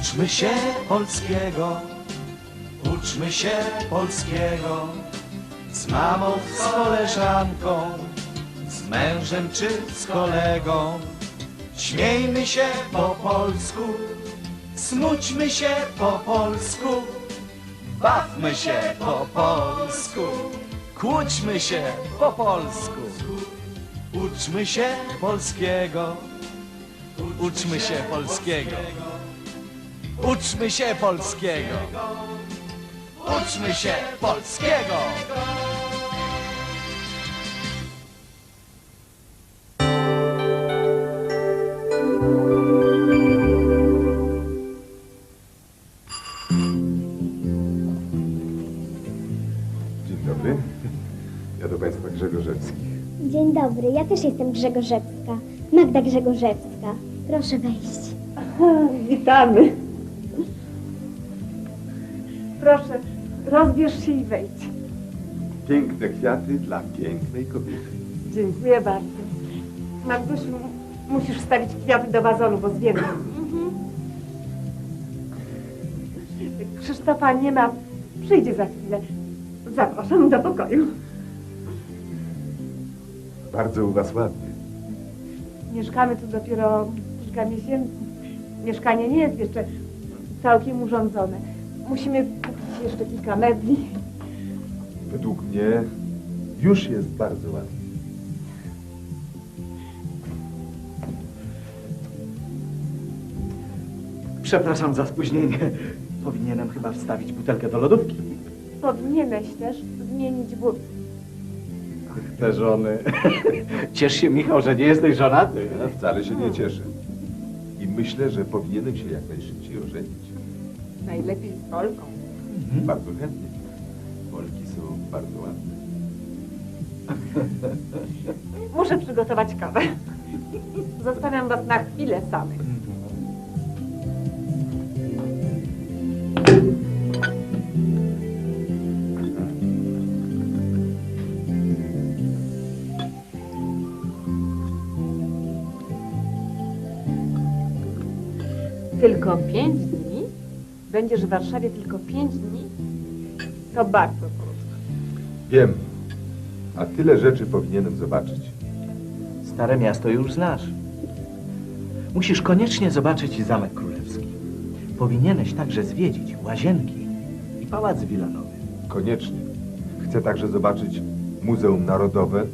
Uczmy się polskiego, uczmy się polskiego. Z mamą, z koleżanką, z mężem czy z kolegą. Śmiejmy się po polsku, smućmy się po polsku. Bawmy się po polsku, kłóćmy się po polsku. Uczmy się polskiego, uczmy się polskiego. Uczmy się polskiego. Uczmy się polskiego. Dzień dobry. Ja do Państwa Grzegorzewski. Dzień dobry, ja też jestem Grzegorzewska. Magda Grzegorzewska. Proszę wejść. Witamy. Proszę, rozbierz się i wejdź. Piękne kwiaty dla pięknej kobiety. Dziękuję bardzo. Magdusiu, musisz wstawić kwiaty do wazonu, bo zwiemy. Krzysztofa nie ma. Przyjdzie za chwilę. Zapraszam do pokoju. Bardzo u Was ładnie. Mieszkamy tu dopiero kilka miesięcy. Mieszkanie nie jest jeszcze całkiem urządzone. Musimy jeszcze kilka mebli. Według mnie już jest bardzo ładnie. Przepraszam za spóźnienie. Powinienem chyba wstawić butelkę do lodówki. Powinieneś też zmienić but. Te żony. Ciesz się, Michał, że nie jesteś żonaty. Ja wcale się nie cieszę. I myślę, że powinienem się jak najszybciej ożenić. Najlepiej z Polką. Bardzo chętnie. Polki są bardzo ładne. Muszę przygotować kawę. Zostawiam was na chwilę samych. Tylko pięć dni? Będziesz w Warszawie tylko pięć dni? To bardzo krótko. Wiem. A tyle rzeczy powinienem zobaczyć. Stare miasto już znasz. Musisz koniecznie zobaczyć Zamek Królewski. Powinieneś także zwiedzić Łazienki i Pałac Wilanowy. Koniecznie. Chcę także zobaczyć Muzeum Narodowe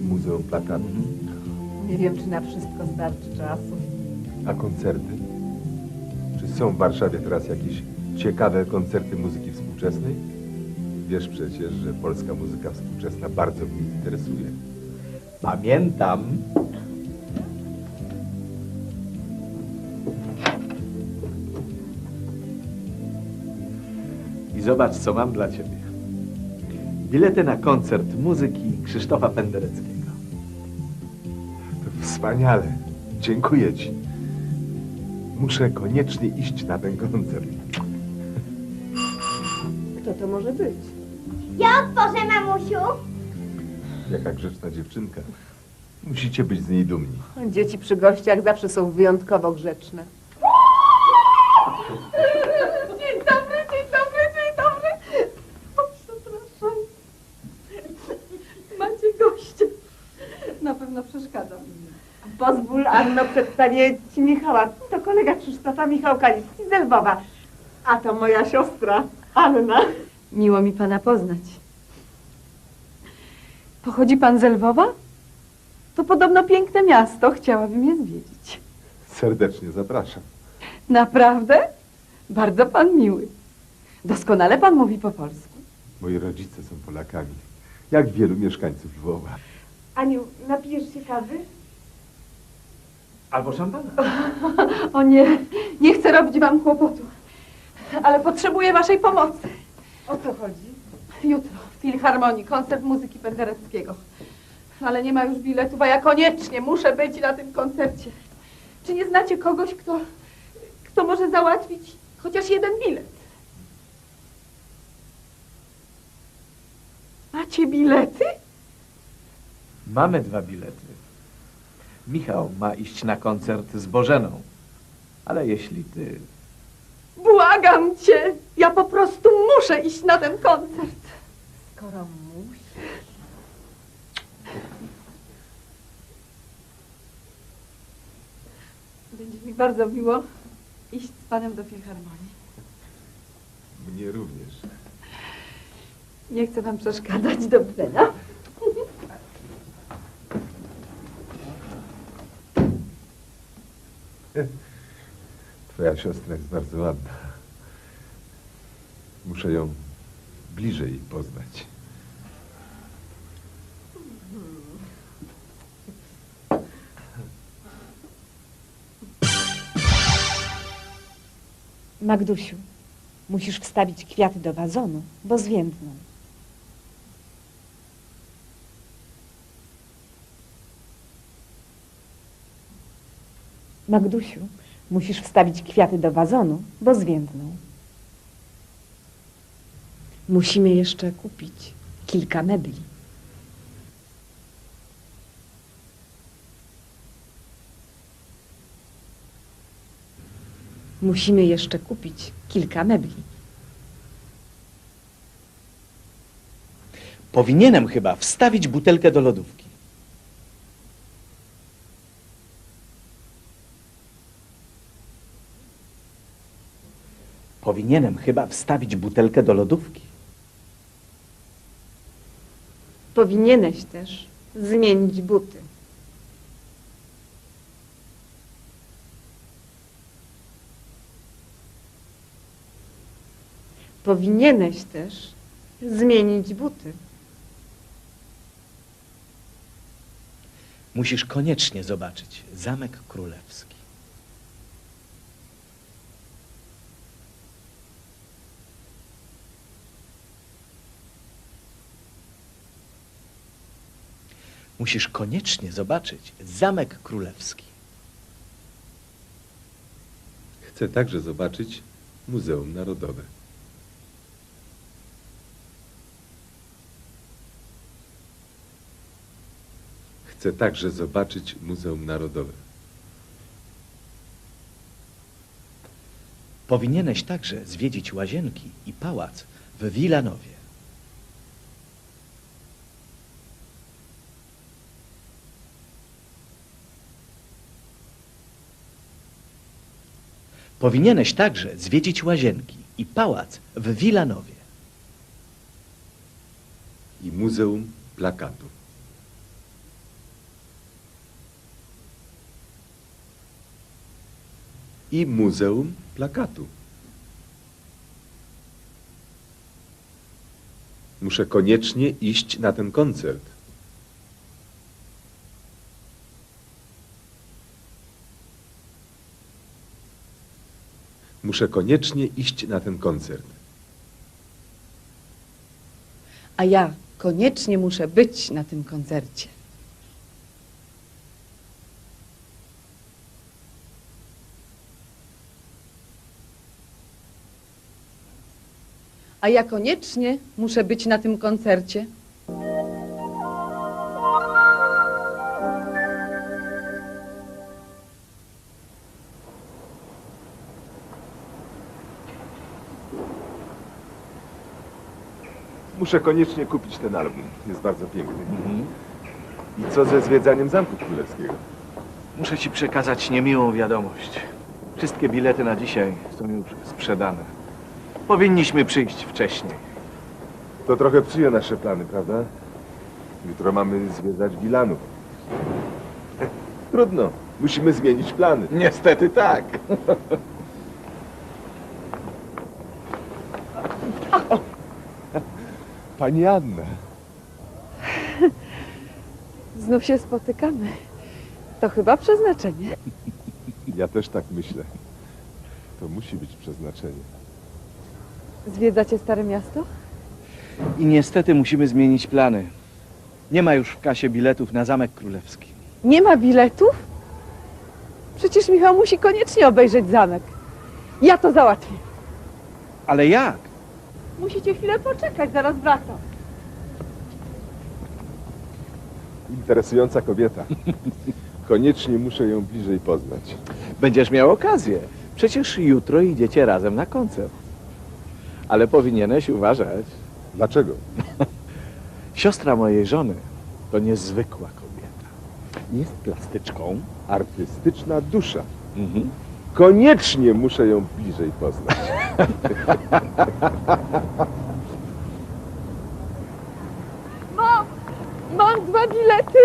i Muzeum Plakatu. Nie wiem, czy na wszystko starczy czasu. A koncerty? Czy są w Warszawie teraz jakieś ciekawe koncerty muzyki współczesnej? Wiesz przecież, że polska muzyka współczesna bardzo mnie interesuje. Pamiętam. I zobacz, co mam dla ciebie. Bilety na koncert muzyki Krzysztofa Pendereckiego. To wspaniale. Dziękuję ci. Muszę koniecznie iść na ten koncert. Kto to może być? Ja otworzę, mamusiu. Jaka grzeczna dziewczynka. Musicie być z niej dumni. Dzieci przy gościach zawsze są wyjątkowo grzeczne. Dzień dobry, dzień dobry, dzień dobry. O, przepraszam. Macie gościa. Na pewno przeszkadzam. Pozwól, Anno, przedstawię Ci Michała. To kolega Krzysztofa Michał Kalicki z Lwowa. A to moja siostra, Anna. Miło mi pana poznać. Pochodzi pan z Lwowa? To podobno piękne miasto, chciałabym je zwiedzić. Serdecznie zapraszam. Naprawdę? Bardzo pan miły. Doskonale pan mówi po polsku. Moi rodzice są Polakami. Jak wielu mieszkańców Lwowa. Aniu, napijesz się kawy? Albo szampana. O nie, nie chcę robić wam kłopotu, ale potrzebuję waszej pomocy. O co chodzi? Jutro w Filharmonii koncert muzyki Pendereckiego. Ale nie ma już biletów, a ja koniecznie muszę być na tym koncercie. Czy nie znacie kogoś, kto, kto może załatwić chociaż jeden bilet? Macie bilety? Mamy dwa bilety. Michał ma iść na koncert z Bożeną. Ale jeśli ty Błagam cię, ja po prostu muszę iść na ten koncert. Skoro musi. Będzie mi bardzo miło iść z panem do filharmonii. Mnie również. Nie chcę wam przeszkadzać, do widzenia. Twoja siostra jest bardzo ładna. Muszę ją bliżej poznać. Magdusiu, musisz wstawić kwiaty do wazonu, bo zwiędną. Magdusiu, musisz wstawić kwiaty do wazonu, bo zwiędną. Musimy jeszcze kupić kilka mebli. Musimy jeszcze kupić kilka mebli. Powinienem chyba wstawić butelkę do lodówki. Powinienem chyba wstawić butelkę do lodówki. Powinieneś też zmienić buty. Powinieneś też zmienić buty. Musisz koniecznie zobaczyć Zamek Królewski. Musisz koniecznie zobaczyć Zamek Królewski. Chcę także zobaczyć Muzeum Narodowe. Chcę także zobaczyć Muzeum Narodowe. Powinieneś także zwiedzić łazienki i pałac w Wilanowie. Powinieneś także zwiedzić łazienki i pałac w Wilanowie. I Muzeum Plakatu. I Muzeum Plakatu. Muszę koniecznie iść na ten koncert. Muszę koniecznie iść na ten koncert. A ja koniecznie muszę być na tym koncercie. A ja koniecznie muszę być na tym koncercie. Muszę koniecznie kupić ten album. Jest bardzo piękny. I co ze zwiedzaniem Zamku Królewskiego? Muszę ci przekazać niemiłą wiadomość. Wszystkie bilety na dzisiaj są już sprzedane. Powinniśmy przyjść wcześniej. To trochę przyje nasze plany, prawda? Jutro mamy zwiedzać Wilanów. Trudno. Musimy zmienić plany. Niestety tak. Pani Anna. Znów się spotykamy. To chyba przeznaczenie. Ja też tak myślę. To musi być przeznaczenie. Zwiedzacie Stare Miasto? I niestety musimy zmienić plany. Nie ma już w kasie biletów na Zamek Królewski. Nie ma biletów? Przecież Michał musi koniecznie obejrzeć zamek. Ja to załatwię. Ale jak? Musicie chwilę poczekać, zaraz wracam. Interesująca kobieta. Koniecznie muszę ją bliżej poznać. Będziesz miał okazję. Przecież jutro idziecie razem na koncert. Ale powinieneś uważać. Dlaczego? Siostra mojej żony to niezwykła kobieta. Jest plastyczką. Artystyczna dusza. Mhm. Koniecznie muszę ją bliżej poznać. Mam! Mam dwa bilety!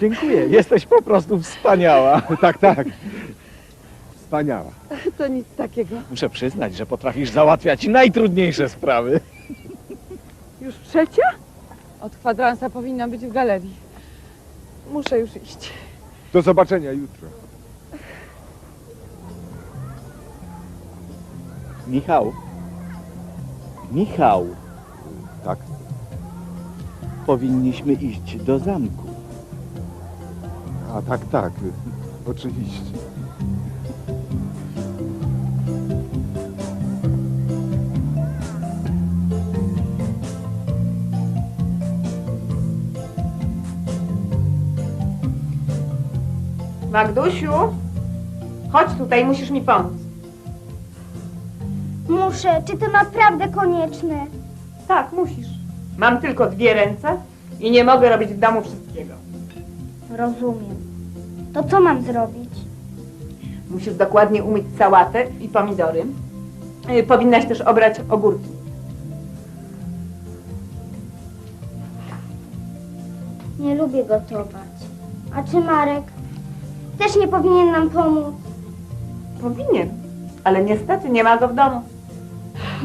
Dziękuję, jesteś po prostu wspaniała. tak, tak. Wspaniała. To nic takiego. Muszę przyznać, że potrafisz załatwiać najtrudniejsze sprawy. Już trzecia? Od kwadransa powinna być w galerii. Muszę już iść. Do zobaczenia jutro. Michał. Michał, Tak? powinniśmy iść do zamku. A tak, tak. Oczywiście. Magdusiu, chodź tutaj, musisz mi pomóc. Muszę, czy to naprawdę konieczne? Tak, musisz. Mam tylko dwie ręce i nie mogę robić w domu wszystkiego. Rozumiem. To co mam zrobić? Musisz dokładnie umyć sałatę i pomidory. Y, Powinnaś też obrać ogórki. Nie lubię gotować. A czy Marek też nie powinien nam pomóc? Powinien, ale niestety nie ma go w domu.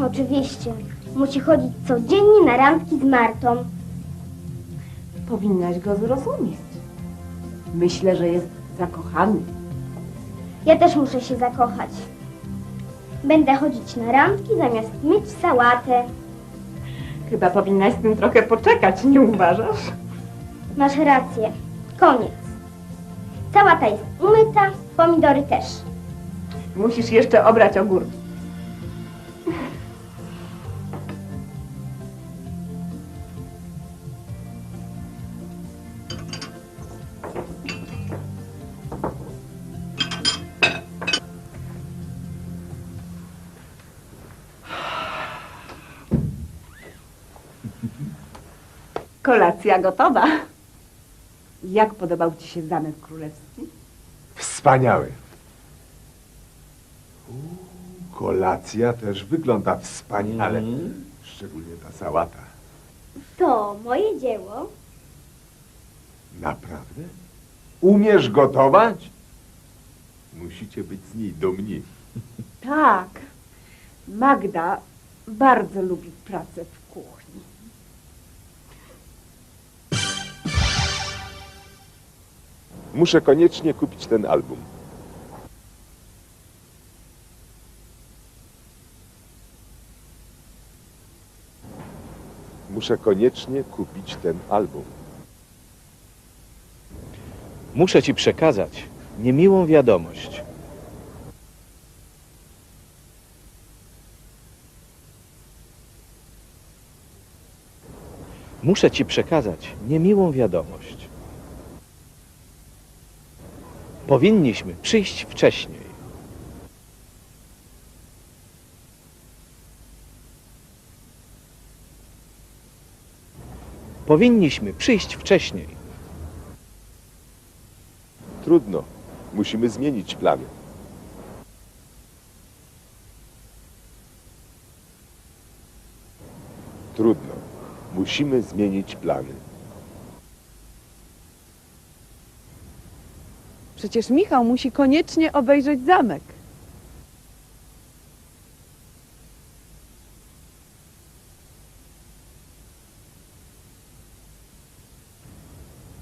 Oczywiście. Musi chodzić codziennie na randki z Martą. Powinnaś go zrozumieć. Myślę, że jest zakochany. Ja też muszę się zakochać. Będę chodzić na randki zamiast myć sałatę. Chyba powinnaś z tym trochę poczekać, nie uważasz? Masz rację. Koniec. Sałata jest umyta, pomidory też. Musisz jeszcze obrać ogórki. Kolacja gotowa. Jak podobał Ci się Zamek Królewski? Wspaniały. Kolacja też wygląda wspaniale. Szczególnie ta sałata. To moje dzieło. Naprawdę? Umiesz gotować? Musicie być z niej dumni. Tak. Magda bardzo lubi pracę w Muszę koniecznie kupić ten album. Muszę koniecznie kupić ten album. Muszę ci przekazać niemiłą wiadomość. Muszę ci przekazać niemiłą wiadomość. Powinniśmy przyjść wcześniej. Powinniśmy przyjść wcześniej. Trudno. Musimy zmienić plany. Trudno. Musimy zmienić plany. Przecież Michał musi koniecznie obejrzeć zamek.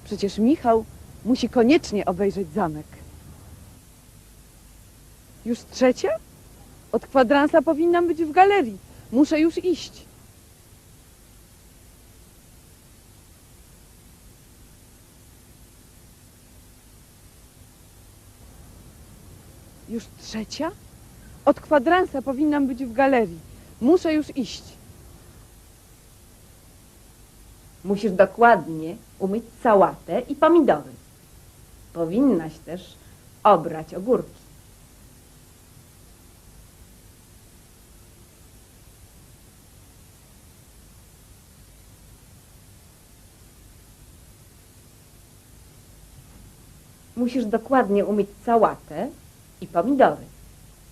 Przecież Michał musi koniecznie obejrzeć zamek. Już trzecia? Od kwadransa powinnam być w galerii. Muszę już iść. Już trzecia? Od kwadransa powinnam być w galerii. Muszę już iść. Musisz dokładnie umyć sałatę i pomidory. Powinnaś też obrać ogórki. Musisz dokładnie umyć sałatę i pomidory.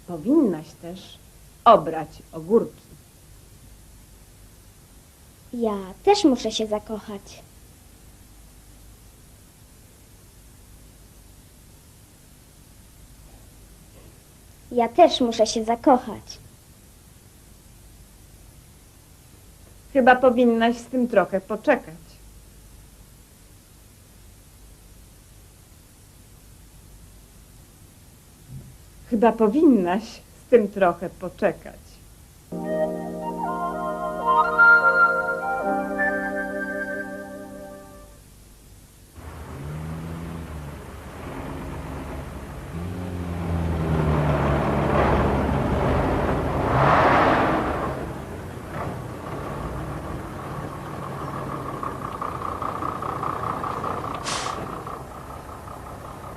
Powinnaś też obrać ogórki. Ja też muszę się zakochać. Ja też muszę się zakochać. Chyba powinnaś z tym trochę poczekać. Chyba powinnaś z tym trochę poczekać.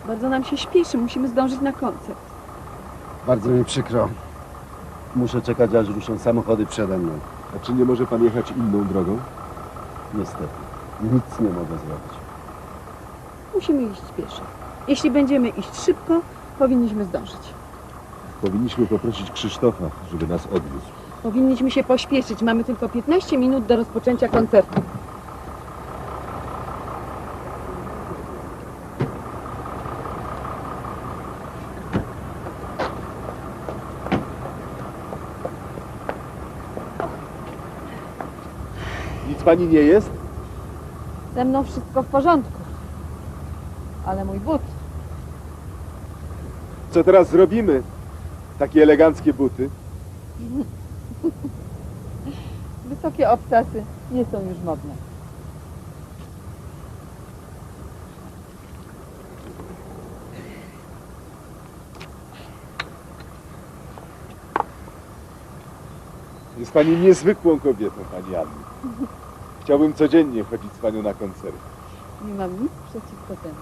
Bardzo nam się śpieszy, musimy zdążyć na koncert. Bardzo mi przykro. Muszę czekać, aż ruszą samochody przede mną. A czy nie może pan jechać inną drogą? Niestety. Nic nie mogę zrobić. Musimy iść pieszo. Jeśli będziemy iść szybko, powinniśmy zdążyć. Powinniśmy poprosić Krzysztofa, żeby nas odwiózł. Powinniśmy się pośpieszyć. Mamy tylko 15 minut do rozpoczęcia koncertu. Nic pani nie jest? Ze mną wszystko w porządku. Ale mój but. Co teraz zrobimy? Takie eleganckie buty. Wysokie obcasy nie są już modne. Jest pani niezwykłą kobietą, pani Anny. Chciałbym codziennie chodzić z panią na koncerty. Nie mam nic przeciwko temu.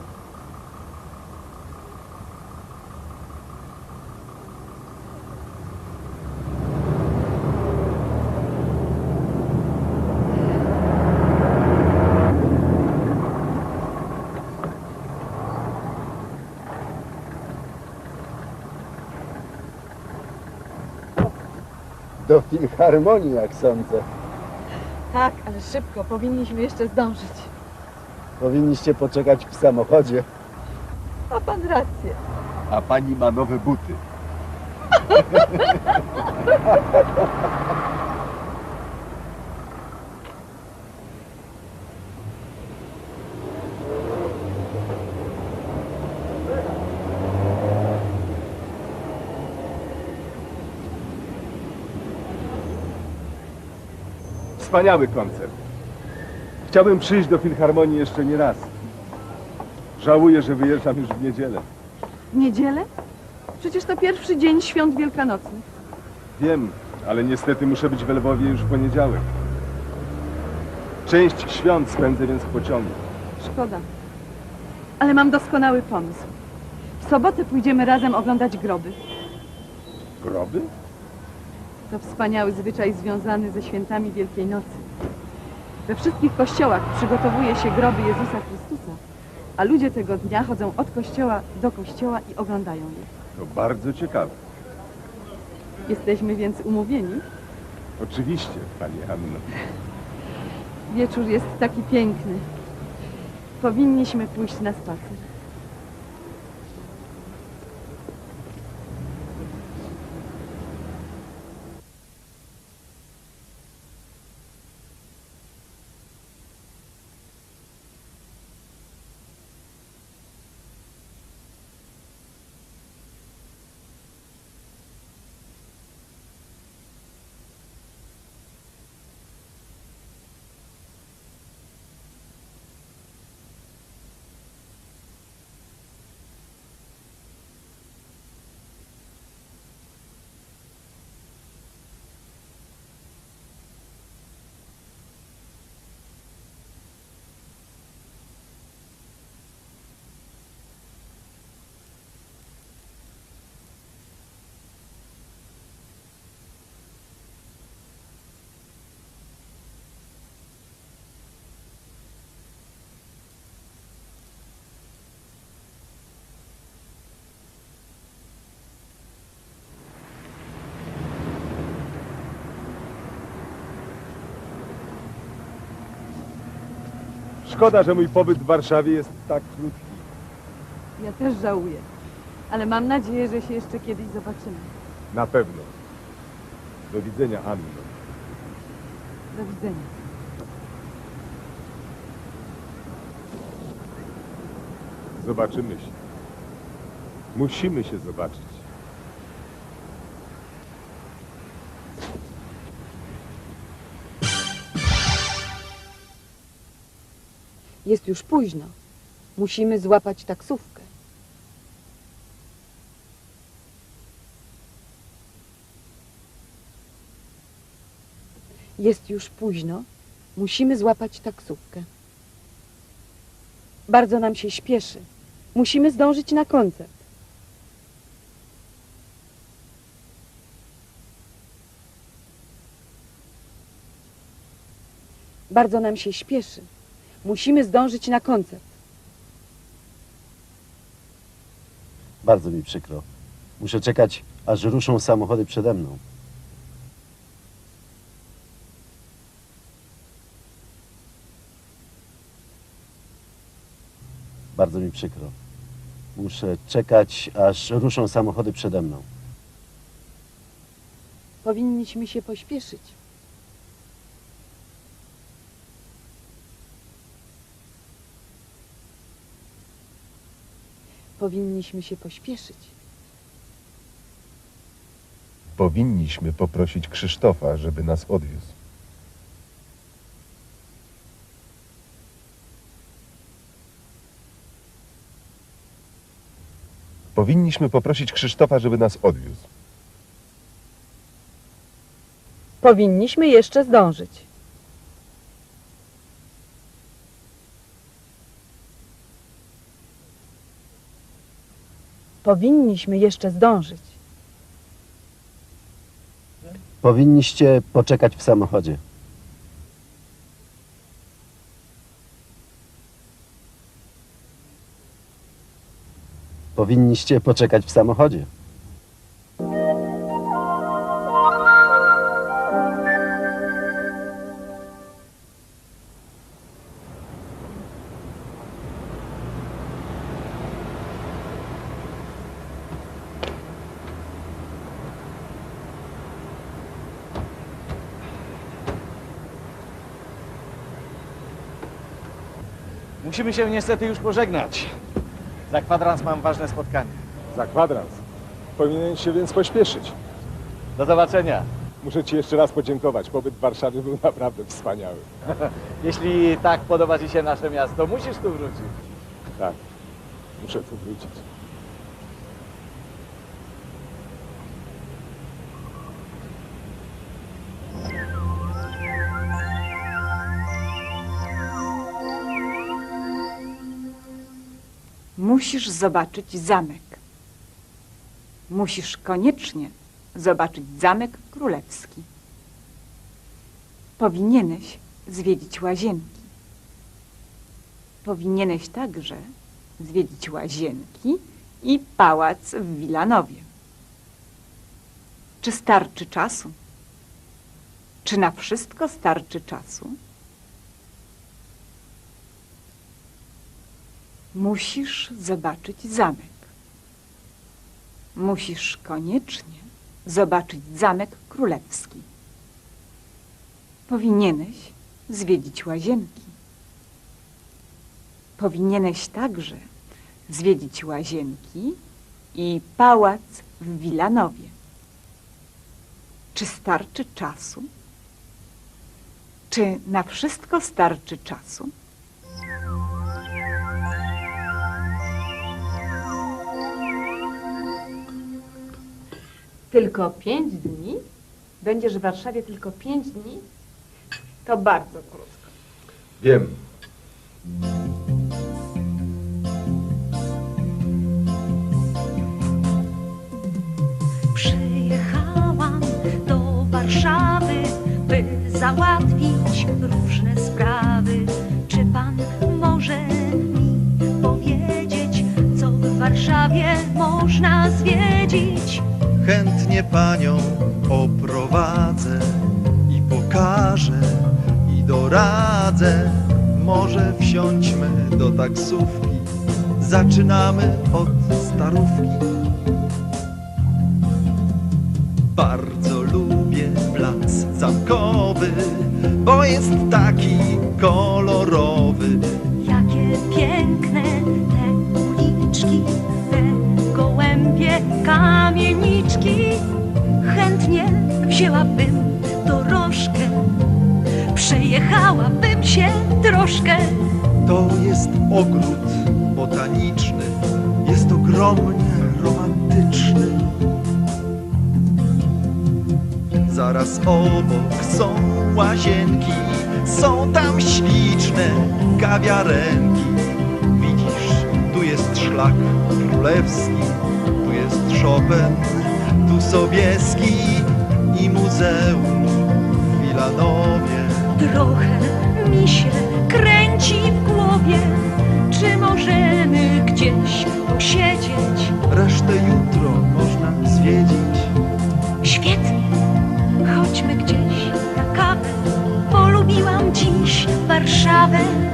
Do filharmonii, jak sądzę. Tak, ale szybko. Powinniśmy jeszcze zdążyć. Powinniście poczekać w samochodzie. Ma pan rację. A pani ma nowe buty. Wspaniały koncert. Chciałbym przyjść do Filharmonii jeszcze nie raz. Żałuję, że wyjeżdżam już w niedzielę. W niedzielę? Przecież to pierwszy dzień świąt wielkanocnych. Wiem, ale niestety muszę być w Lwowie już w poniedziałek. Część świąt spędzę więc w pociągu. Szkoda. Ale mam doskonały pomysł. W sobotę pójdziemy razem oglądać groby. Groby? To wspaniały zwyczaj związany ze świętami Wielkiej Nocy. We wszystkich kościołach przygotowuje się groby Jezusa Chrystusa, a ludzie tego dnia chodzą od kościoła do kościoła i oglądają je. To bardzo ciekawe. Jesteśmy więc umówieni. Oczywiście, pani Anno. Wieczór jest taki piękny. Powinniśmy pójść na spacer. Szkoda, że mój pobyt w Warszawie jest tak krótki. Ja też żałuję. Ale mam nadzieję, że się jeszcze kiedyś zobaczymy. Na pewno. Do widzenia, Anno. Do widzenia. Zobaczymy się. Musimy się zobaczyć. Jest już późno. Musimy złapać taksówkę. Jest już późno. Musimy złapać taksówkę. Bardzo nam się śpieszy. Musimy zdążyć na koncert. Bardzo nam się śpieszy. Musimy zdążyć na koncert. Bardzo mi przykro. Muszę czekać, aż ruszą samochody przede mną. Bardzo mi przykro. Muszę czekać, aż ruszą samochody przede mną. Powinniśmy się pośpieszyć. Powinniśmy się pośpieszyć. Powinniśmy poprosić Krzysztofa, żeby nas odwiózł. Powinniśmy poprosić Krzysztofa, żeby nas odwiózł. Powinniśmy jeszcze zdążyć. Powinniśmy jeszcze zdążyć. Powinniście poczekać w samochodzie. Powinniście poczekać w samochodzie. Musimy się niestety już pożegnać. Za kwadrans mam ważne spotkanie. Za kwadrans. Powinien się więc pośpieszyć. Do zobaczenia. Muszę Ci jeszcze raz podziękować. Pobyt w Warszawie był naprawdę wspaniały. Jeśli tak podoba Ci się nasze miasto, musisz tu wrócić. Tak, muszę tu wrócić. Musisz zobaczyć zamek. Musisz koniecznie zobaczyć zamek królewski. Powinieneś zwiedzić łazienki. Powinieneś także zwiedzić łazienki i pałac w Wilanowie. Czy starczy czasu? Czy na wszystko starczy czasu? Musisz zobaczyć zamek. Musisz koniecznie zobaczyć zamek królewski. Powinieneś zwiedzić łazienki. Powinieneś także zwiedzić łazienki i pałac w Wilanowie. Czy starczy czasu? Czy na wszystko starczy czasu? Tylko pięć dni? Będziesz w Warszawie tylko pięć dni? To bardzo krótko. Wiem. Przyjechałam do Warszawy, by załatwić różne sprawy. Czy pan może mi powiedzieć, co w Warszawie można zwiedzić? Chętnie panią oprowadzę i pokażę i doradzę. może wsiądźmy do taksówki. Zaczynamy od starówki. Bardzo lubię plac zamkowy, bo jest taki kolorowy. Jakie piękne te uliczki, te gołębie kamieniczki. Chętnie wzięłabym dorożkę, przejechałabym się troszkę. To jest ogród botaniczny, jest ogromnie romantyczny. Zaraz obok są łazienki, są tam śliczne kawiarenki. Widzisz, tu jest szlak królewski, tu jest Chopin, tu Sobieski i muzeum w Wilanowie. Trochę mi się kręci w głowie, czy możemy gdzieś posiedzieć? Resztę jutro można zwiedzić. Świetnie, chodźmy gdzieś na kawę. Polubiłam dziś Warszawę.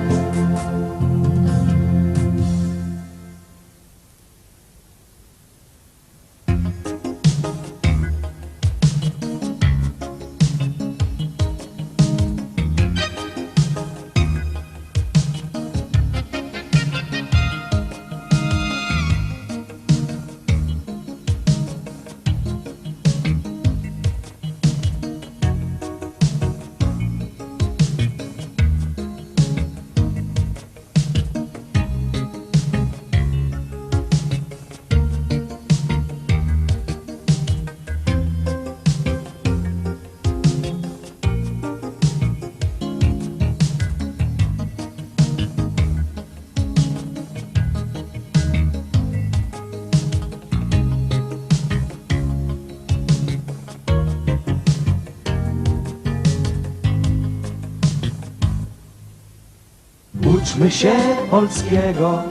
Uczmy się polskiego,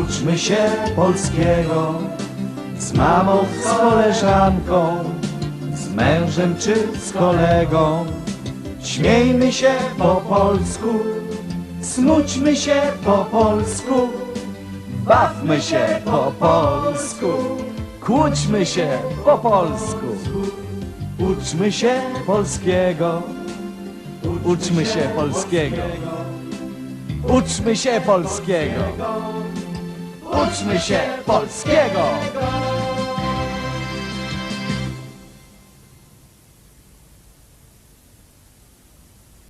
uczmy się polskiego, z mamą, z koleżanką, z mężem czy z kolegą. Śmiejmy się po polsku, smućmy się po polsku, bawmy się po polsku, kłóćmy się po polsku. Uczmy się polskiego, uczmy się polskiego. Uczmy się polskiego. Uczmy się polskiego.